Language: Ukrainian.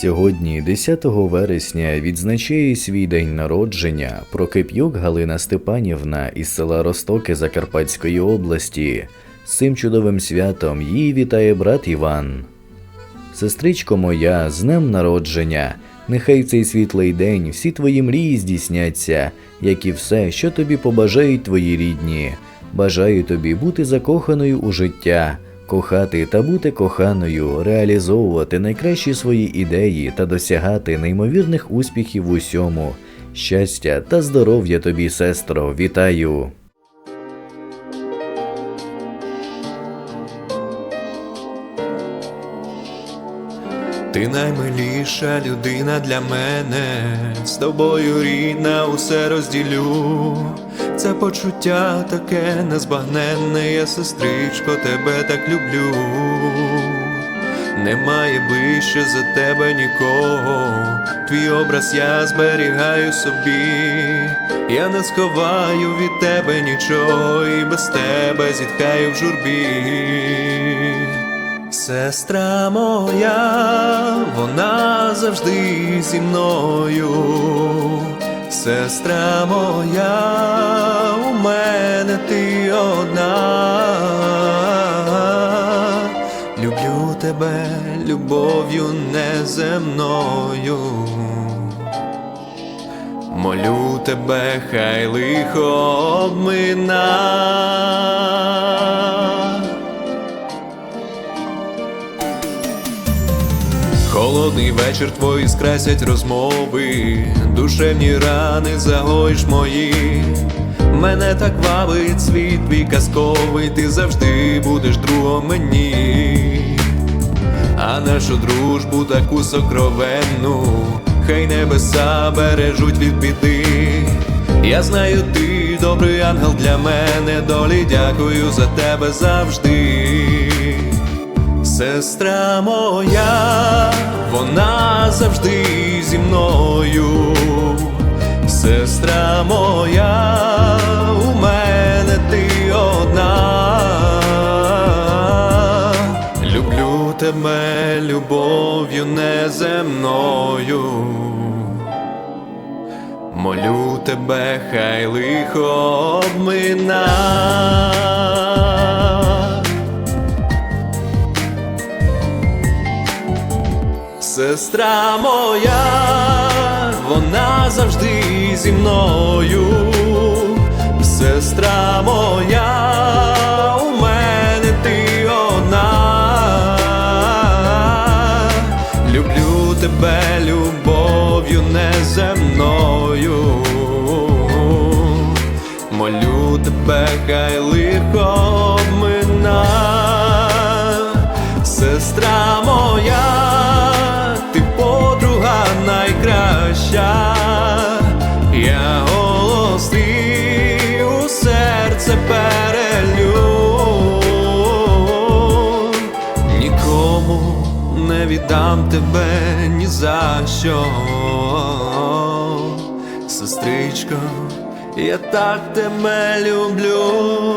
Сьогодні, 10 вересня, відзначає свій день народження Прокип'юк Галина Степанівна із села Ростоки Закарпатської області. З цим чудовим святом її вітає брат Іван. Сестричко моя, з днем народження, нехай цей світлий день всі твої мрії здійсняться, як і все, що тобі побажають твої рідні. Бажаю тобі бути закоханою у життя, кохати та бути коханою, реалізовувати найкращі свої ідеї та досягати неймовірних успіхів в усьому. Щастя та здоров'я тобі, сестро, вітаю! Ти наймиліша людина для мене, з тобою рідна, усе розділю. Це почуття таке незбагненне, я сестричко, тебе так люблю. Немає ближче за тебе нікого, твій образ я зберігаю собі, я не сховаю від тебе нічого, і без тебе зітхаю в журбі. Сестра моя, вона завжди зі мною. Сестра моя, у мене ти одна. Люблю тебе любов'ю неземною. Молю тебе, хай лихо обмина. Холодний вечір твої скрасять розмови, душевні рани загоїш мої. Мене так вабить світ твій казковий, ти завжди будеш другом мені. А нашу дружбу таку сокровенну, хай небеса бережуть від біди. Я знаю, ти добрий ангел для мене, долі дякую за тебе завжди. Сестра моя, вона завжди зі мною. Сестра моя, у мене ти одна. Люблю тебе любов'ю неземною. Молю тебе, хай лихо обмина. Сестра моя, вона завжди зі мною. Сестра моя, у мене ти одна. Люблю тебе любов'ю неземною. Молю тебе, хай лихо обмина. Сестра моя, найкраща, я голос у серце перелю. Нікому не віддам тебе ні за що, сестричко, я так тебе люблю.